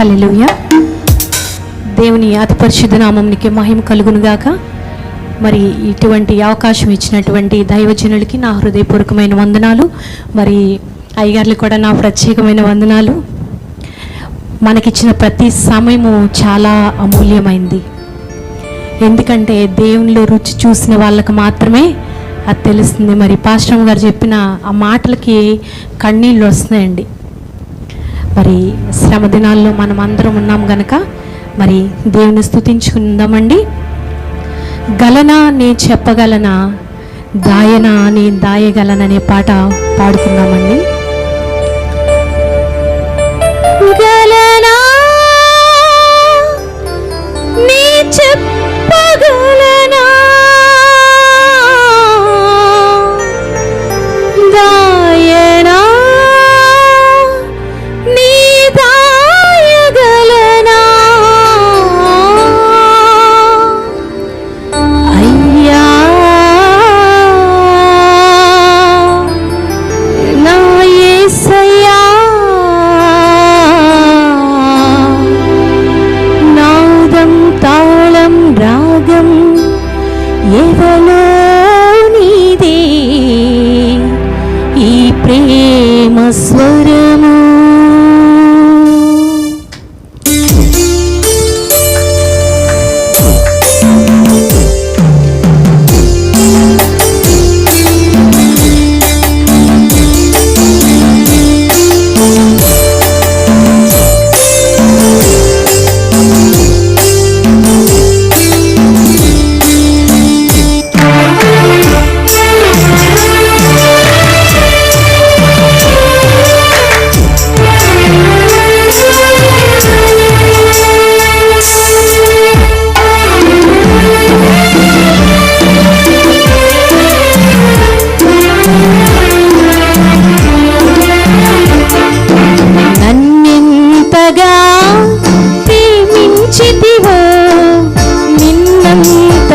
Hallelujah దేవుని అతి పరిశుద్ధ నామంనికి మహిమ కలుగునుగాక. మరి ఇటువంటి అవకాశం ఇచ్చినటువంటి దైవజనులకి నా హృదయపూర్వకమైన వందనాలు. మరి అయ్యగారులకు కూడా నా ప్రత్యేకమైన వందనాలు. మనకిచ్చిన ప్రతి సమయము చాలా అమూల్యమైంది. ఎందుకంటే దేవునిలో రుచి చూసిన వాళ్ళకి మాత్రమే అది తెలుస్తుంది. మరి పాశ్రమ గారు చెప్పిన ఆ మాటలకి కన్నీళ్ళు వస్తున్నాయండి. మరి శ్రమ దినాల్లో మనం అందరం ఉన్నాం గనక మరి దేవుని స్థుతించుకుందామండి గలనా నే చెప్పగలనా దాయనా నే దాయగలననే పాట పాడుకుందామండి. గలనా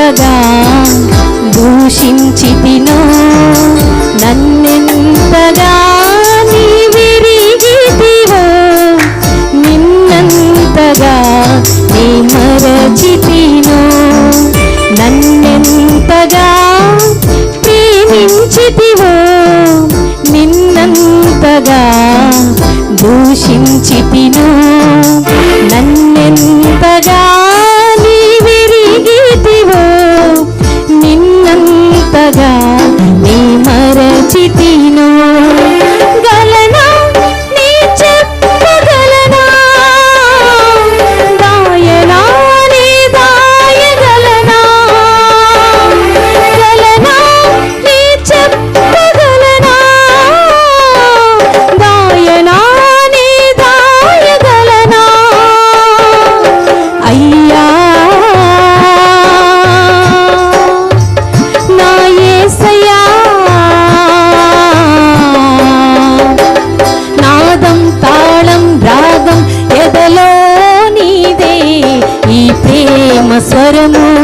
నిన్నంతగా దూషించితినో? నన్నెంతగా నీ విరిగితివో నిన్నంతగా నీ మరచితినో నన్నెంతగా ప్రేమించితివో? నిన్నంతగా దూషించితిను? പരമോ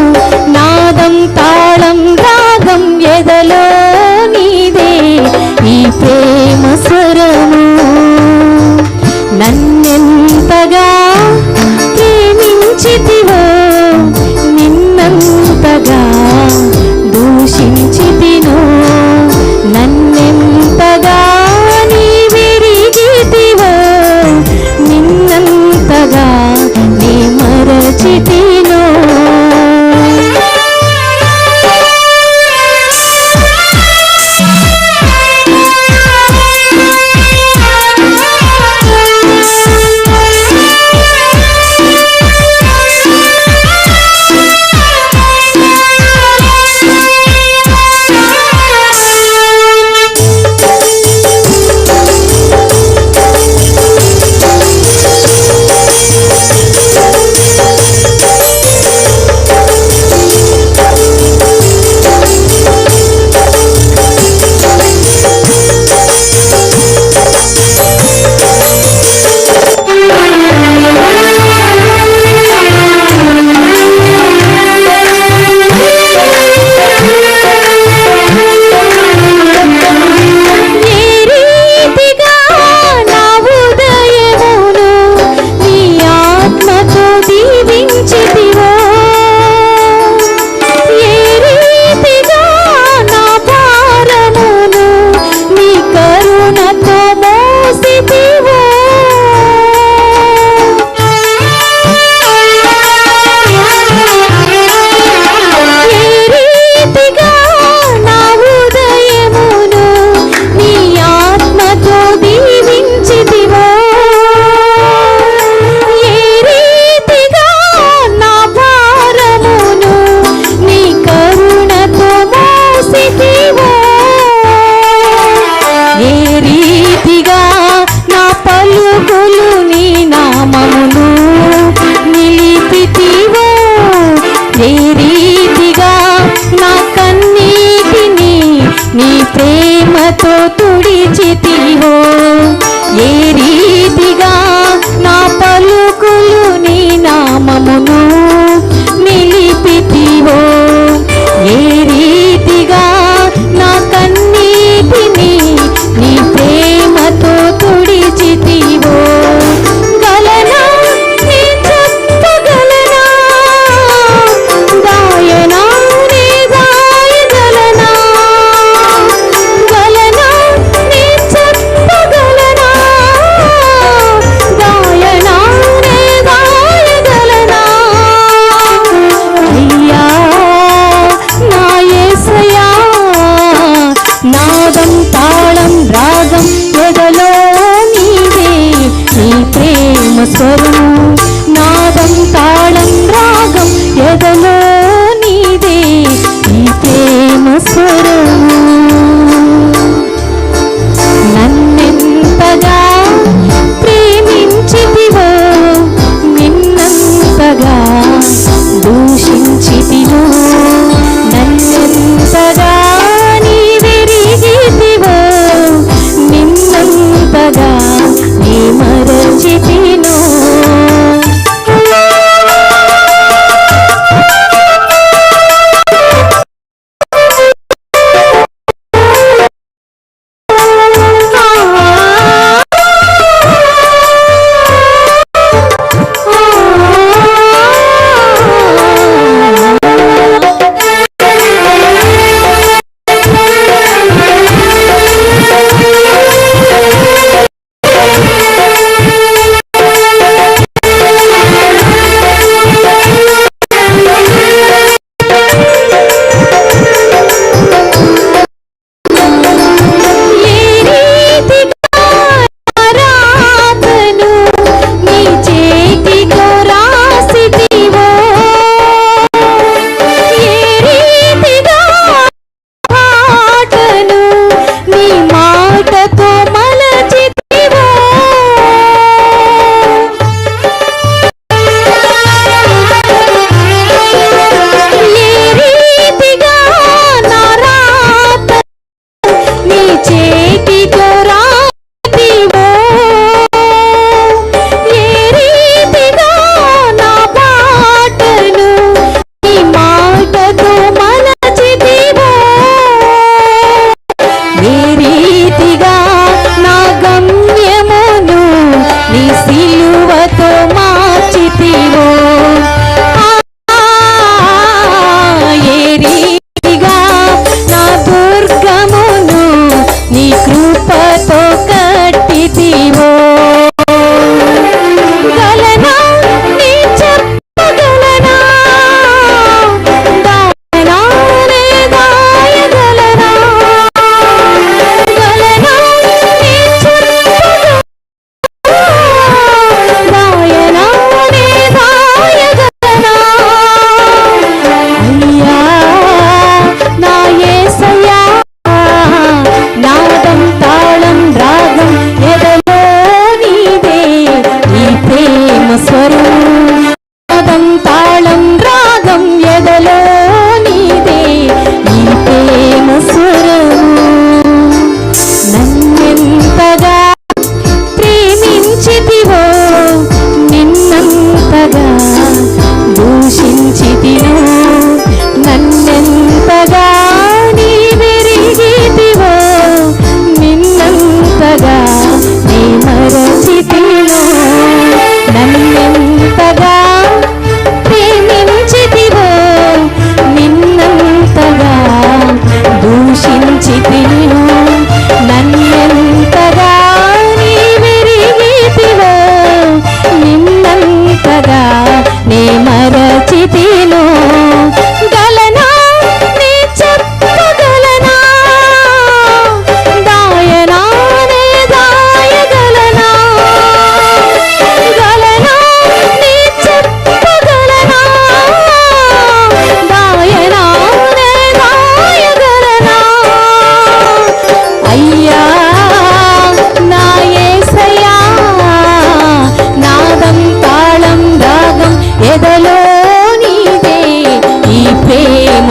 i know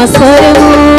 మసరము